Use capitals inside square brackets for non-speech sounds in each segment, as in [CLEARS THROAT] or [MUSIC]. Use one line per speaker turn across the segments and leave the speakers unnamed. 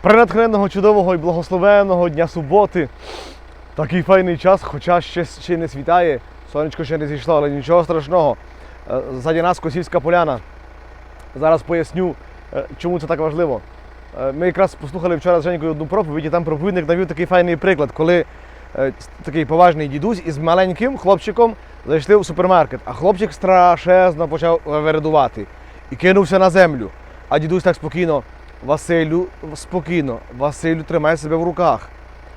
Принатхненного, чудового і благословенного дня суботи. Такий файний час, хоча ще, ще не світає. Сонечко ще не зійшло, але нічого страшного. Е, Ззаді нас Косівська поляна. Зараз поясню, е, чому це так важливо. Е, Ми якраз послухали вчора з Женькою одну проповідь, і там проповідник навів такий файний приклад, коли такий поважний дідусь із маленьким хлопчиком зайшли в супермаркет, а хлопчик страшезно почав вередувати і кинувся на землю. А дідусь так спокійно, Василю, спокійно, Василю, тримай себе в руках.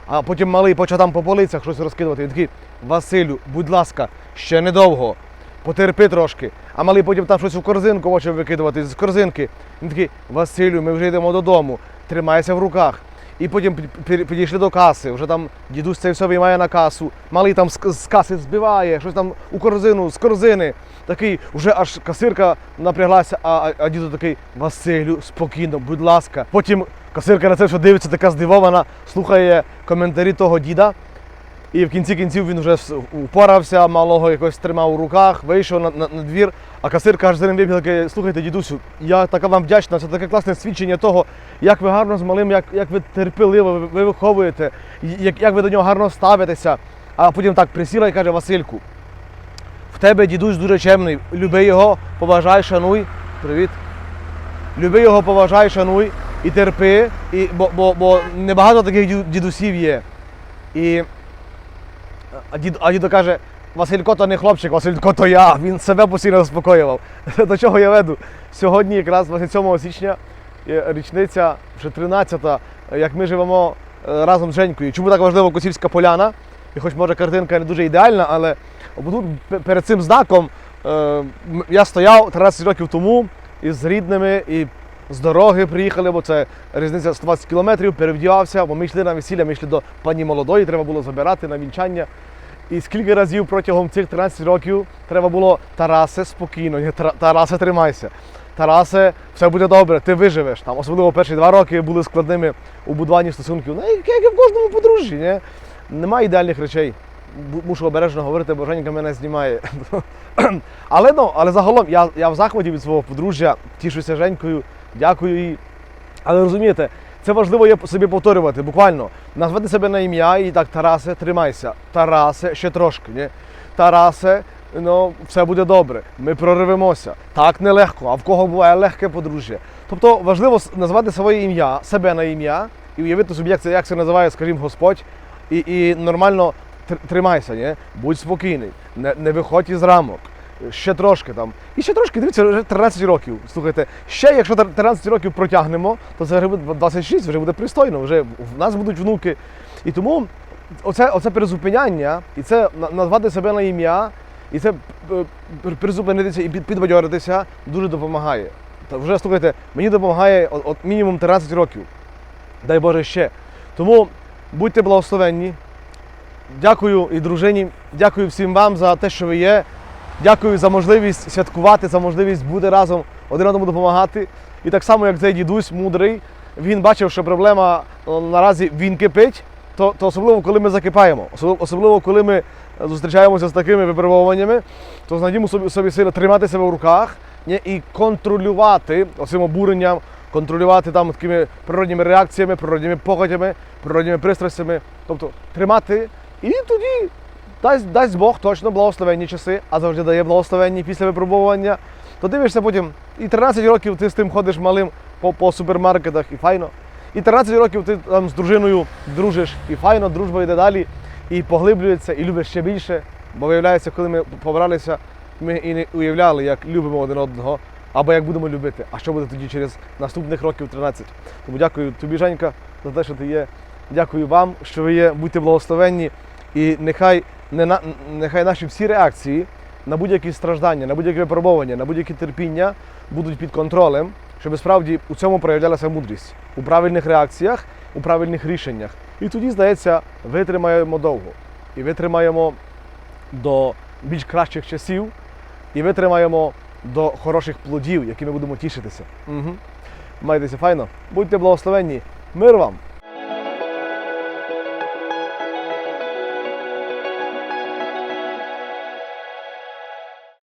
А потім малий почав там по полицях щось розкидувати. Він такий, Василю, будь ласка, ще недовго, потерпи трошки. А малий потім там щось у корзинку почав викидувати з корзинки. Він такий, Василю, ми вже йдемо додому, тримайся в руках. І потім пі- пі- підійшли до каси. Вже там дідусь це все виймає на касу. Малий там з, каси збиває, щось там у корзину, з корзини. Такий, вже аж касирка напряглася, а, а діду такий Василю, спокійно, будь ласка. Потім касирка на це все дивиться, така здивована, слухає коментарі того діда. І в кінці кінців він вже упорався, малого якось тримав у руках, вийшов на, на, на двір, а касирка аж за ним вибігла, каже, слухайте, дідусю, я така вам вдячна, це таке класне свідчення того, як ви гарно з малим, як, як ви терпеливо, ви, ви виховуєте, як, як ви до нього гарно ставитеся. А потім так присіла і каже, Васильку, в тебе дідусь дуже чемний, люби його, поважай, шануй. Привіт. Люби його, поважай, шануй і терпи, і, бо, бо, бо небагато таких дідусів є. І а дід, а дідо каже, Василько то не хлопчик, Василько то я. Він себе постійно заспокоював. [LAUGHS] До чого я веду? Сьогодні, якраз 27 січня, річниця, вже 13-та, як ми живемо е, разом з Женькою. Чому так важливо Косівська поляна? І хоч може картинка не дуже ідеальна, але тут перед цим знаком е, я стояв 13 років тому із рідними і з дороги приїхали, бо це різниця 120 кілометрів, перевдівався, бо ми йшли на весілля, ми йшли до пані молодої, треба було забирати на вінчання. І скільки разів протягом цих 13 років треба було Тарасе спокійно, ні, Тарасе, тримайся. Тарасе, все буде добре, ти виживеш. Там, особливо перші два роки були складними у будуванні стосунків. Ну, як і в кожному подружжі. Ні? Немає ідеальних речей. Мушу обережно говорити, бо Женька мене знімає. [CLEARS THROAT] але ну, але загалом я, я в захваті від свого подружжя, тішуся Женькою, дякую їй. Але розумієте, це важливо є собі повторювати, буквально. Назвати себе на ім'я і так, Тарасе, тримайся. Тарасе, ще трошки. Ні? Тарасе, ну, все буде добре. Ми проривемося. Так нелегко, а в кого буває легке подружжя. Тобто важливо назвати своє ім'я, себе на ім'я і уявити собі, як це, як це називає, скажімо, Господь, і, і нормально тримайся, ні? будь спокійний, не, не виходь із рамок. Ще трошки там. І ще трошки, дивіться, вже 13 років. Слухайте, ще якщо 13 років протягнемо, то це буде 26, вже буде пристойно, вже в нас будуть внуки. І тому оце, оце перезупиняння, і це назвати себе на ім'я, і це е, пер- призупинитися і під- підбадьоритися дуже допомагає. Та вже слухайте, мені допомагає от, от мінімум 13 років. Дай Боже ще. Тому будьте благословенні. Дякую і дружині, дякую всім вам за те, що ви є. Дякую за можливість святкувати, за можливість бути разом, один одному допомагати. І так само, як цей дідусь мудрий, він бачив, що проблема е, наразі він кипить, то, то особливо, коли ми закипаємо, особливо, коли ми зустрічаємося з такими випробуваннями, то знайдімо собі, собі сили тримати себе в руках і контролювати оцим обуренням, контролювати там такими природніми реакціями, природніми похотями, природніми пристрастями. Тобто тримати і тоді дасть, дасть Бог точно благословенні часи, а завжди дає благословенні після випробування. То дивишся потім, і 13 років ти з тим ходиш малим по, по супермаркетах, і файно. І 13 років ти там з дружиною дружиш, і файно, дружба йде далі, і поглиблюється, і любиш ще більше. Бо виявляється, коли ми побралися, ми і не уявляли, як любимо один одного, або як будемо любити. А що буде тоді через наступних років 13. Тому дякую тобі, Женька, за те, що ти є. Дякую вам, що ви є. Будьте благословенні. І нехай, не на, нехай наші всі реакції на будь-які страждання, на будь-які випробування, на будь-які терпіння будуть під контролем, щоб справді у цьому проявлялася мудрість у правильних реакціях, у правильних рішеннях. І тоді, здається, витримаємо довго. І витримаємо до більш кращих часів, і витримаємо до хороших плодів, якими будемо тішитися. Угу. Майтеся файно, будьте благословенні. Мир вам!